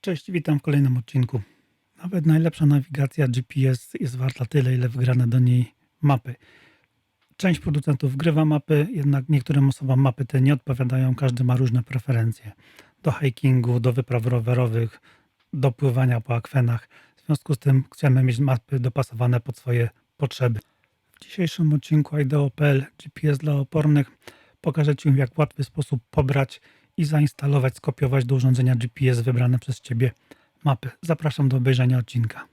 Cześć, witam w kolejnym odcinku. Nawet najlepsza nawigacja GPS jest warta tyle, ile wgrane do niej mapy. Część producentów wgrywa mapy, jednak niektórym osobom mapy te nie odpowiadają, każdy ma różne preferencje. Do hikingu, do wypraw rowerowych, do pływania po akwenach. W związku z tym chcemy mieć mapy dopasowane pod swoje potrzeby. W dzisiejszym odcinku IDEO.pl GPS dla opornych pokażę Ci w jak łatwy sposób pobrać i zainstalować, skopiować do urządzenia GPS wybrane przez Ciebie mapy. Zapraszam do obejrzenia odcinka.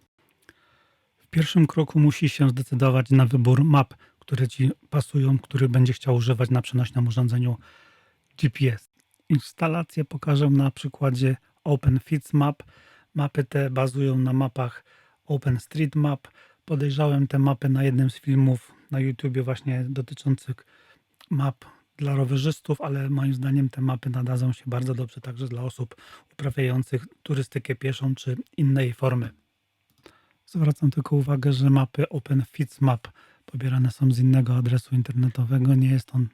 W pierwszym kroku musisz się zdecydować na wybór map, które Ci pasują, który będzie chciał używać na przenośnym urządzeniu GPS. Instalację pokażę na przykładzie OpenFitsMap. Mapy te bazują na mapach OpenStreetMap. Podejrzałem te mapy na jednym z filmów na YouTubie właśnie dotyczących map dla rowerzystów, ale moim zdaniem te mapy nadadzą się bardzo dobrze także dla osób uprawiających turystykę pieszą czy innej formy. Zwracam tylko uwagę, że mapy OpenFitsMap pobierane są z innego adresu internetowego. Nie jest on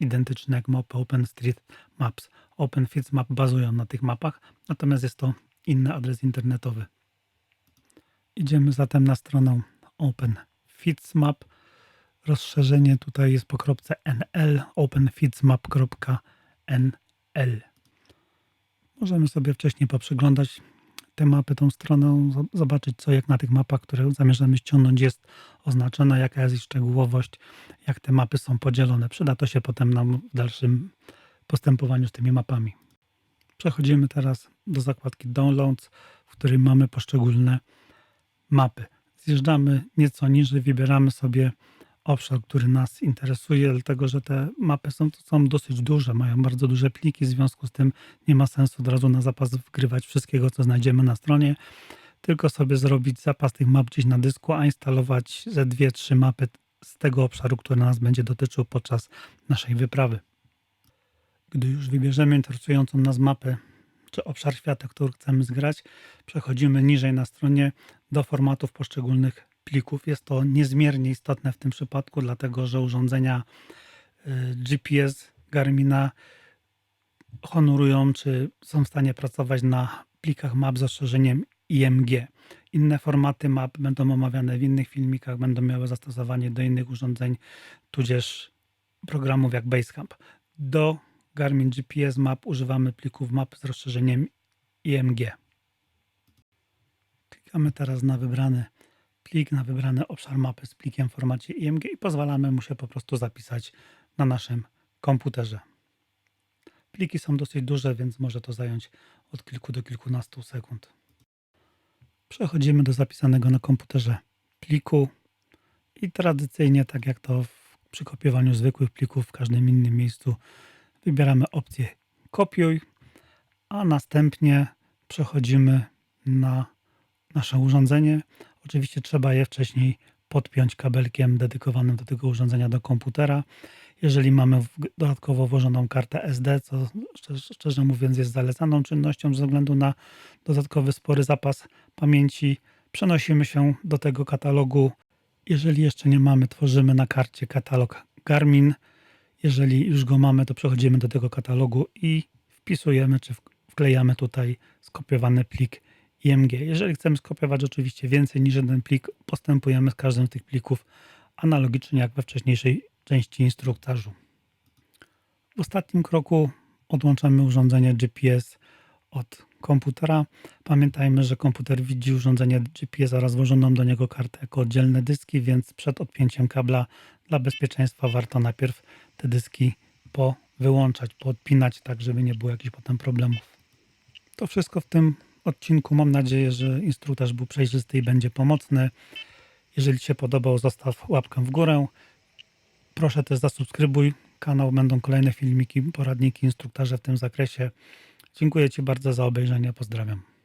identyczny jak mapy OpenStreetMaps. OpenFitsMap bazują na tych mapach, natomiast jest to inny adres internetowy. Idziemy zatem na stronę OpenFitsMap. Rozszerzenie tutaj jest po kropce nl openfitsmap.nl. Możemy sobie wcześniej poprzeglądać te mapy, tą stronę, zobaczyć co jak na tych mapach, które zamierzamy ściągnąć jest oznaczone, jaka jest ich szczegółowość, jak te mapy są podzielone. Przyda to się potem nam w dalszym postępowaniu z tymi mapami. Przechodzimy teraz do zakładki Downloads, w której mamy poszczególne mapy. Zjeżdżamy nieco niżej, wybieramy sobie obszar, który nas interesuje, dlatego że te mapy są, są dosyć duże, mają bardzo duże pliki, w związku z tym nie ma sensu od razu na zapas wgrywać wszystkiego, co znajdziemy na stronie, tylko sobie zrobić zapas tych map gdzieś na dysku, a instalować ze dwie, trzy mapy z tego obszaru, który nas będzie dotyczył podczas naszej wyprawy. Gdy już wybierzemy interesującą nas mapę, czy obszar świata, który chcemy zgrać, przechodzimy niżej na stronie do formatów poszczególnych plików. Jest to niezmiernie istotne w tym przypadku, dlatego że urządzenia y, GPS Garmina honorują, czy są w stanie pracować na plikach map z rozszerzeniem IMG. Inne formaty map będą omawiane w innych filmikach, będą miały zastosowanie do innych urządzeń, tudzież programów jak Basecamp. Do Garmin GPS Map używamy plików map z rozszerzeniem IMG. Klikamy teraz na wybrany plik, na wybrany obszar mapy z plikiem w formacie IMG i pozwalamy mu się po prostu zapisać na naszym komputerze. Pliki są dosyć duże, więc może to zająć od kilku do kilkunastu sekund. Przechodzimy do zapisanego na komputerze pliku i tradycyjnie, tak jak to w, przy kopiowaniu zwykłych plików w każdym innym miejscu, wybieramy opcję kopiuj, a następnie przechodzimy na nasze urządzenie. Oczywiście trzeba je wcześniej podpiąć kabelkiem dedykowanym do tego urządzenia do komputera. Jeżeli mamy dodatkowo włożoną kartę SD, co szczerze, mówiąc jest zalecaną czynnością ze względu na dodatkowy spory zapas pamięci, przenosimy się do tego katalogu. Jeżeli jeszcze nie mamy, tworzymy na karcie katalog Garmin. Jeżeli już go mamy, to przechodzimy do tego katalogu i wpisujemy czy wklejamy tutaj skopiowany plik IMG. Jeżeli chcemy skopiować oczywiście więcej niż jeden plik, postępujemy z każdym z tych plików analogicznie jak we wcześniejszej części instruktażu. W ostatnim kroku odłączamy urządzenie GPS od komputera. Pamiętajmy, że komputer widzi urządzenie GPS oraz włożoną do niego kartę jako oddzielne dyski, więc przed odpięciem kabla dla bezpieczeństwa warto najpierw te dyski powyłączać, poodpinać, tak żeby nie było jakichś potem problemów. To wszystko w tym odcinku. Mam nadzieję, że instruktaż był przejrzysty i będzie pomocny. Jeżeli Ci się podobał, zostaw łapkę w górę. Proszę też zasubskrybuj kanał. Będą kolejne filmiki, poradniki, instruktaże w tym zakresie. Dziękuję Ci bardzo za obejrzenie. Pozdrawiam.